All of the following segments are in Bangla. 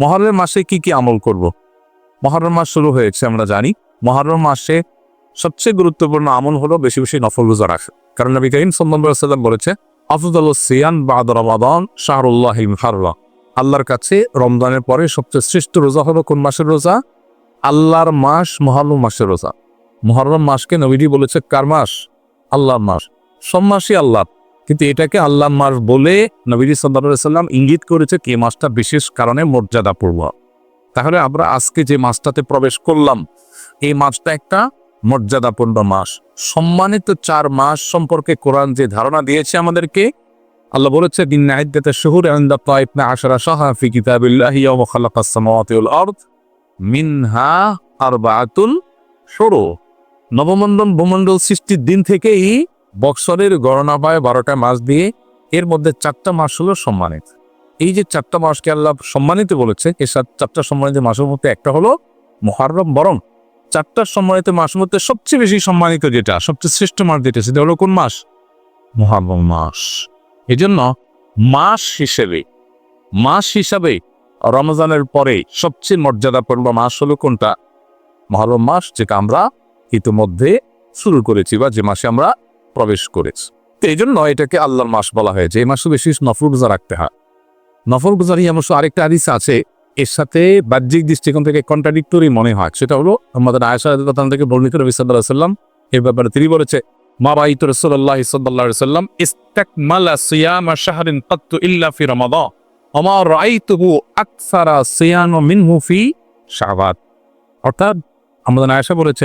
মহরমের মাসে কি কি আমল করব। মহরম মাস শুরু হয়েছে, আমরা জানি। মহরম মাসে সবচেয়ে গুরুত্বপূর্ণ আমল হলো বেশি বেশি নফল রোজা রাখা। কারণ নবী করিম সাল্লাম বলেছে, আফদল সিয়ান বাদ রমাদান শাহরুল্লাহ মুহাররা। আল্লাহর কাছে রমজানের পরে সবচেয়ে শ্রেষ্ঠ রোজা হলো কোন মাসের রোজা? আল্লাহর মাস মহরম মাসের রোজা। মহরম মাসকে নবীজি বলেছে কার মাস? আল্লাহর মাস। সব মাসই আল্লাহ কিন্তু এটাকে আল্লাহর মাস বলে নবীজি সাল্লাহ সাল্লাম ইঙ্গিত করেছে কি মাসটা বিশেষ কারণে মর্যাদাপূর্ণ তাহলে আমরা আজকে যে মাসটাতে প্রবেশ করলাম, এই মাসটা একটা মর্যাদাপূর্ণ মাস সম্মানিত চার মাস সম্পর্কে কোরআন যে ধারণা দিয়েছে আমাদেরকে, আল্লাহ বলেছে দিন নাইদ্দাতে শহুর আন্দা তাইবনা আশারা সাহা ফি কিতাবিল্লাহি ইয়াওমা খালাকাস মিনহা সৃষ্টির দিন থেকেই বৎসরের গণনা পায় বারোটা মাস দিয়ে, এর মধ্যে চারটা মাস হলো সম্মানিত। এই যে চারটা মাসকে আল্লাহ সম্মানিত বলেছে সাত- চারটা সম্মানিত মাসের মধ্যে একটা হলো মহারম বরং চারটা সম্মানিত মাসের মধ্যে সবচেয়ে বেশি সম্মানিত যেটা, সবচেয়ে শ্রেষ্ঠ মাস যেটা, সেটা হলো কোন মাস? মহারম মাস। এই জন্য মাস হিসেবে, মাস হিসাবে রমজানের পরে সবচেয়ে মর্যাদা মর্যাদাপূর্ণ মাস হলো কোনটা? মহরম মাস, যেটা আমরা ইতিমধ্যে শুরু করেছি বা যে মাসে আমরা প্রবেশ করেছে। তো এই জন্য এটাকে আল্লাহর মাস বলা হয়েছে। এই মাসে বেশি নফর রোজা রাখতে হয়। নফল রোজার অবশ্য আরেকটা হাদিস আছে। এর সাথে বাহ্যিক দৃষ্টিকোণ থেকে কন্ট্রাডিক্টরি মনে হয়। সেটা হলো আমাদের আয়সা রাদিয়াল্লাহু থেকে বর্ণিত রবি আলাইহি সাল্লাম। এর ব্যাপারে তিনি বলেছে, মা বাইত রাসূলুল্লাহ সাল্লাল্লাহু আলাইহি সাল্লাম ইস্তাকমালা সিয়ামা শাহরিন কাত্তু ইল্লা ফি রমাদান। ওমা রাআইতুহু আকসারা সিয়াম মিনহু ফি শাবাত অর্থাৎ আমাদের আয়েশা বলেছে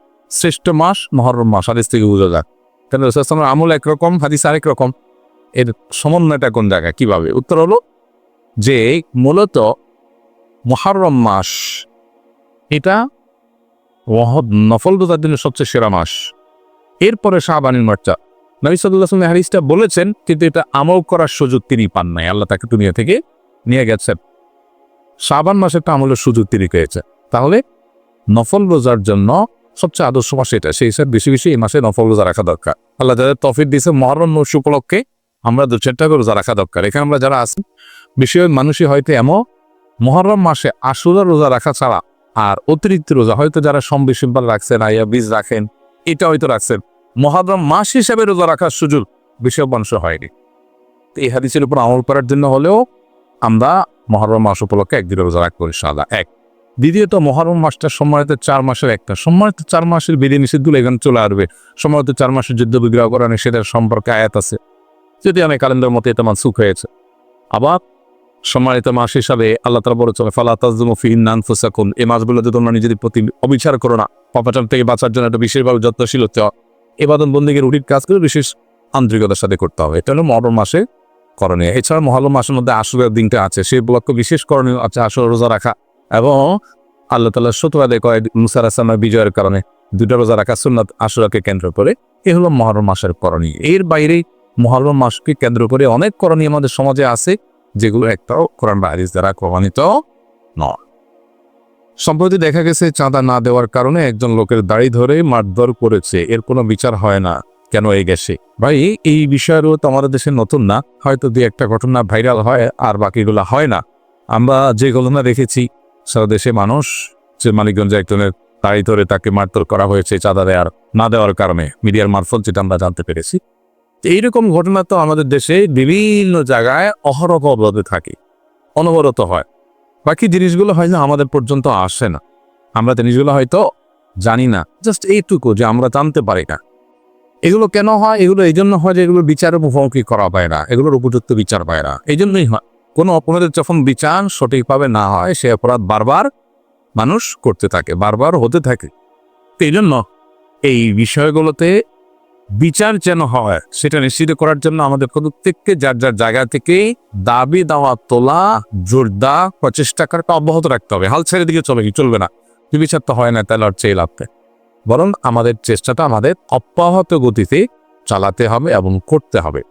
শ্রেষ্ঠ মাস, মহরম মাস, হাদিস থেকে বোঝা যাক কেন রসুলের আমল একরকম, হাদিস আরেক রকম। এর সমন্বয়টা কোন জায়গায়, কীভাবে? উত্তর হলো যে মূলত মহরম মাস, এটা ওয়াহদ নফল রোজার জন্য সবচেয়ে সেরা মাস। এরপরে শাহবানির মার্চা। নবী সাল্লাহ হারিসটা বলেছেন, কিন্তু এটা আমল করার সুযোগ তিনি পান নাই। আল্লাহ তাকে দুনিয়া থেকে নিয়ে গেছেন। মাসে একটা আমলের সুযোগ তিনি পেয়েছে তাহলে নফল রোজার জন্য সবচেয়ে আদর্শ মাস এটা। সেই হিসাবে বেশি বেশি এই মাসে নফল রোজা রাখা দরকার। আল্লাহ যাদের তফিক দিয়েছে, মহরম মাস উপলক্ষে আমরা দু চারটা করে রোজা রাখা দরকার। এখানে আমরা যারা আছি বিষয় মানুষই হয়তো এমন মহরম মাসে আশুরা রোজা রাখা ছাড়া আর অতিরিক্ত রোজা হয়তো যারা সম্বি সিম্পল রাখছেন আইয়া বীজ রাখেন, এটা হয়তো রাখছেন। মহরম মাস হিসাবে রোজা রাখার সুযোগ বিষয় মানুষ হয়নি। এই হাদিসের উপর আমল করার জন্য হলেও আমরা মহরম মাস উপলক্ষে একদিন রোজা রাখব ইনশাআল্লাহ। এক। দ্বিতীয়ত, মহরম মাসটা সম্মানিত চার মাসের একটা। সম্মানিত চার মাসের বিধি নিষেধগুলো এখানে চলে আসবে। সম্মানিত চার মাসের যুদ্ধ বিগ্রহ করা নিষেধের সম্পর্কে আয়াত আছে। যদি আমি ক্যালেন্ডার মতে এটা সুখ হয়েছে। আবার সম্মানিত মাস হিসাবে আল্লাহ তালা বলে চলে ফালা তাজমফি নানফুসাকুন এই মাসগুলোতে তোমরা নিজেদের প্রতি অবিচার করো না, পাপাচার থেকে বাঁচার জন্য একটা বিশেষভাবে যত্নশীল হতে হয় এবাদন বন্দীকে রুটির কাজ করে বিশেষ আন্তরিকতার সাথে করতে হবে। এটা হলো মহরম মাসে করণীয়। এছাড়া মহরম মাসের মধ্যে আসরের দিনটা আছে। সেই উপলক্ষ বিশেষ করণীয় আছে আসর রোজা রাখা। এবং আল্লাহ তালা শত্রু আদায় করে মুসার আসলামের বিজয়ের কারণে দুটা রোজা রাখা সুন্নাত আসরাকে কেন্দ্র করে। এ হলো মহরম মাসের করণীয়। এর বাইরে মহরম মাসকে কেন্দ্র করে অনেক করণীয় আমাদের সমাজে আছে, যেগুলো একটাও কোরআন বা দ্বারা প্রমাণিত নয়। সম্প্রতি দেখা গেছে চাঁদা না দেওয়ার কারণে একজন লোকের দাড়ি ধরে মারধর করেছে। এর কোনো বিচার হয় না। কেন এই গেছে? ভাই, এই বিষয়েরও তো আমাদের দেশে নতুন না। হয়তো দুই একটা ঘটনা ভাইরাল হয় আর বাকিগুলো হয় না। আমরা যে ঘটনা দেখেছি সারা দেশে মানুষ যে মানিকগঞ্জে একজনের দাড়ি ধরে তাকে মারধর করা হয়েছে চাঁদা দেওয়ার না দেওয়ার কারণে। মিডিয়ার মারফত যেটা আমরা জানতে পেরেছি। এইরকম ঘটনা তো আমাদের দেশে বিভিন্ন জায়গায় অহরহ অবরোধে থাকে। অনবরত হয়। বাকি জিনিসগুলো হয় না আমাদের পর্যন্ত আসে না। আমরা জিনিসগুলো হয়তো জানি না। জাস্ট এইটুকু যে আমরা জানতে পারি না। এগুলো কেন হয়? এগুলো এই জন্য হয় যে এগুলো বিচারের মুখোমুখি করা পায় না। এগুলোর উপযুক্ত বিচার পায় না। এই জন্যই হয়। কোনো অপরাধের যখন বিচার সঠিকভাবে না হয়, সে অপরাধ বারবার মানুষ করতে থাকে, বারবার হতে থাকে। এই জন্য এই বিষয়গুলোতে বিচার যেন হয়, সেটা নিশ্চিত করার জন্য আমাদের প্রত্যেককে যার যার জায়গা থেকে দাবি দাওয়া, তোলা, জোরদা, প্রচেষ্টা করাটা অব্যাহত রাখতে হবে। হাল ছেড়ে দিকে চলে কি চলবে না। বিবিচার তো হয় না তাহলে আর চেয়ে লাভতে বরং আমাদের চেষ্টাটা আমাদের অব্যাহত গতিতে চালাতে হবে এবং করতে হবে।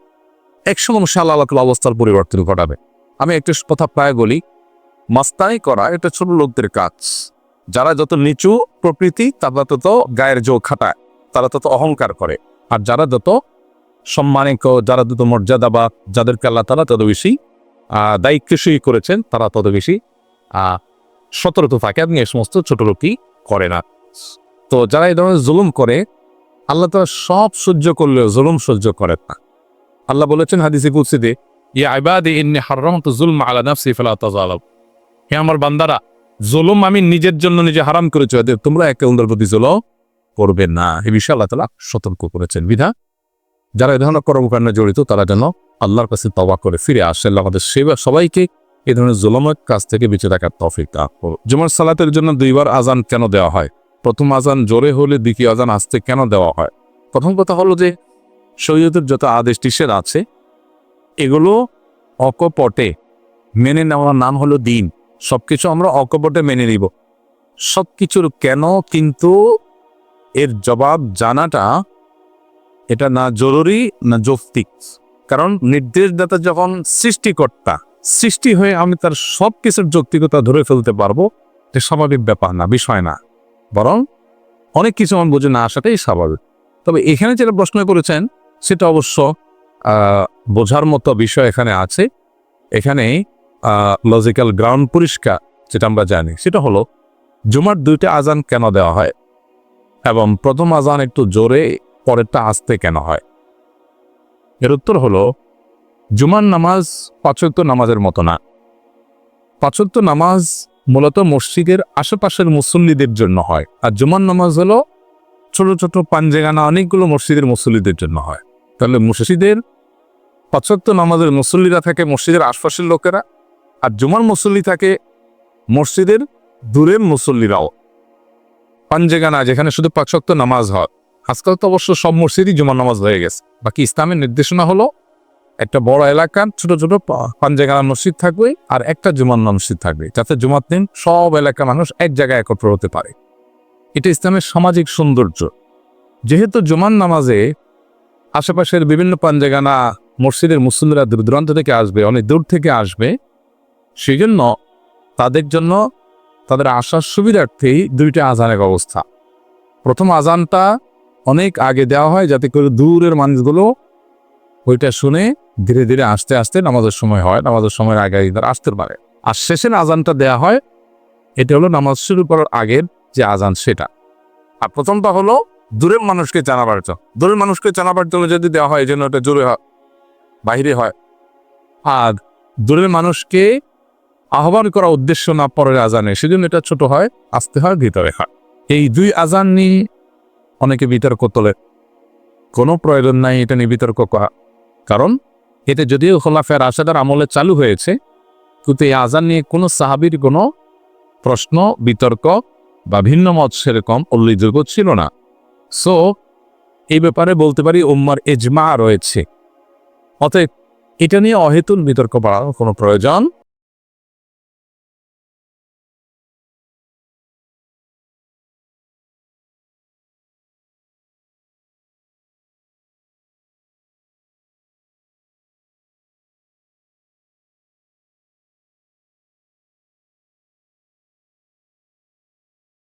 একসময় শাল্লাহ অবস্থার পরিবর্তন ঘটাবে। আমি একটু কথা প্রায় বলি। মাস্তানি করা এটা ছোট লোকদের কাজ। যারা যত নিচু প্রকৃতি, তারা তত গায়ের জো খাটায়। তারা তত অহংকার করে। আর যারা যত সম্মানিক যারা যত মর্যাদা বা যাদেরকে আল্লাহ তারা তত বেশি দায়িত্বশীল করেছেন, তারা তত বেশি সতর্ক থাকে এবং এই সমস্ত ছোট লোকই করে না। তো যারা এই ধরনের জুলুম করে, আল্লাহ তারা সব সহ্য করলেও জুলুম সহ্য করেন না। আল্লাহ বলেছেন হাদিসে কুৎসিতে ইয়া ইবাদি ইন্নি হারামতু যুলমা আলা নাফসি ফালা তাযালাম হে আমার বান্দারা, জুলুম আমি নিজের জন্য নিজে হারাম করেছি। অতএব তোমরা একে অন্যের প্রতি জুলুম করবে না। এই বিষয়ে আল্লাহ তালা সতর্ক করেছেন। বিধা, যারা এই ধরনের কর্মকাণ্ডে জড়িত, তারা যেন আল্লাহর কাছে তবা করে ফিরে আসে। আল্লাহ আমাদের সেবা, সবাইকে এ ধরনের জুলমের কাছ থেকে বেঁচে থাকার তফিক দান। জুমার সালাতের জন্য দুইবার আজান কেন দেওয়া হয়? প্রথম আজান জোরে হলে দ্বিতীয় আজান আসতে কেন দেওয়া হয়? প্রথম কথা হলো যে, শরীয়তের যত আদেশ নিষেধ আছে এগুলো অকপটে মেনে নেওয়ার নাম হলো দিন। সবকিছু আমরা অকপটে মেনে নিব। সব কিছুর কেন কিন্তু এর জবাব জানাটা এটা না জরুরি, না যৌক্তিক। কারণ নির্দেশদাতা যখন সৃষ্টিকর্তা, সৃষ্টি হয়ে আমি তার সব কিছুর যৌক্তিকতা ধরে ফেলতে পারব, এটা স্বাভাবিক ব্যাপার না, বিষয় না। বরং অনেক কিছু আমার বুঝে না আসাটাই স্বাভাবিক। তবে এখানে যেটা প্রশ্ন করেছেন, সেটা অবশ্য বোঝার মতো বিষয় এখানে আছে। এখানে লজিক্যাল গ্রাউন্ড পরিষ্কার যেটা আমরা জানি। সেটা হলো, জুমার দুইটা আজান কেন দেওয়া হয়? এবং প্রথম আজান একটু জোরে, পরেরটা আসতে কেন হয়? এর উত্তর হলো, জুমার নামাজ পাঁচত্ব নামাজের মতো না। পাঁচত্ব নামাজ মূলত মসজিদের আশেপাশের মুসল্লিদের জন্য হয়। আর জুমার নামাজ হলো, ছোট ছোট পাঞ্জেগানা অনেকগুলো মসজিদের মুসল্লিদের জন্য হয়। তাহলে মসজিদের পাঁচত্ব নামাজের মুসল্লিরা থাকে মসজিদের আশপাশের লোকেরা, আর জুমার মুসল্লি থাকে মসজিদের দূরের মুসল্লিরাও। পাঞ্জেগানা যেখানে শুধু পাঁচক্ত নামাজ হয়। আজকাল তো অবশ্য সব মসজিদই জুমার নামাজ হয়ে গেছে। বাকি ইসলামের নির্দেশনা হলো একটা বড় এলাকার ছোট ছোট পাঞ্জেগানা মসজিদ থাকবে আর একটা জুমার মসজিদ থাকবে, যাতে জুমার দিন সব এলাকার মানুষ এক জায়গায় একত্র হতে পারে। এটা ইসলামের সামাজিক সৌন্দর্য। যেহেতু জুমার নামাজে আশেপাশের বিভিন্ন পাঞ্জেগানা মসজিদের মুসলিমরা দূর দূরান্ত থেকে আসবে, অনেক দূর থেকে আসবে। সেই জন্য তাদের জন্য তাদের আসার সুবিধার্থেই দুইটা আজানের অবস্থা। প্রথম আজানটা অনেক আগে দেওয়া হয় যাতে করে দূরের মানুষগুলো ওইটা শুনে ধীরে ধীরে আসতে আসতে নামাজের সময় হয়, নামাজের সময় আগে আসতে পারে। আর শেষের আজানটা দেয়া হয়, এটা হলো নামাজ শুরু করার আগের যে আজান সেটা। আর প্রথমটা হলো দূরের মানুষকে জানাবার জন্য। দূরের মানুষকে জানাবার জন্য যদি দেওয়া হয় এই জন্য ওটা জোরে হয় বাইরে হয়। আর দূরের মানুষকে আহ্বান করা উদ্দেশ্য না পরের আজানে সেজন্য এটা ছোট হয়, আসতে হয়, ভিতরে হয়। এই দুই আজান নিয়ে অনেকে বিতর্ক তোলে। কোনো প্রয়োজন নাই, এটা নিয়ে বিতর্ক করা। কারণ এটা যদিও খোলাফের আশাদার আমলে চালু হয়েছে, কিন্তু এই আজান নিয়ে কোনো সাহাবির কোনো প্রশ্ন, বিতর্ক বা ভিন্ন মত সেরকম উল্লেখযোগ্য ছিল না। সো এই ব্যাপারে বলতে পারি উম্মার এজমা রয়েছে। অতএব এটা নিয়ে অহেতুল বিতর্ক বাড়ানোর কোনো প্রয়োজন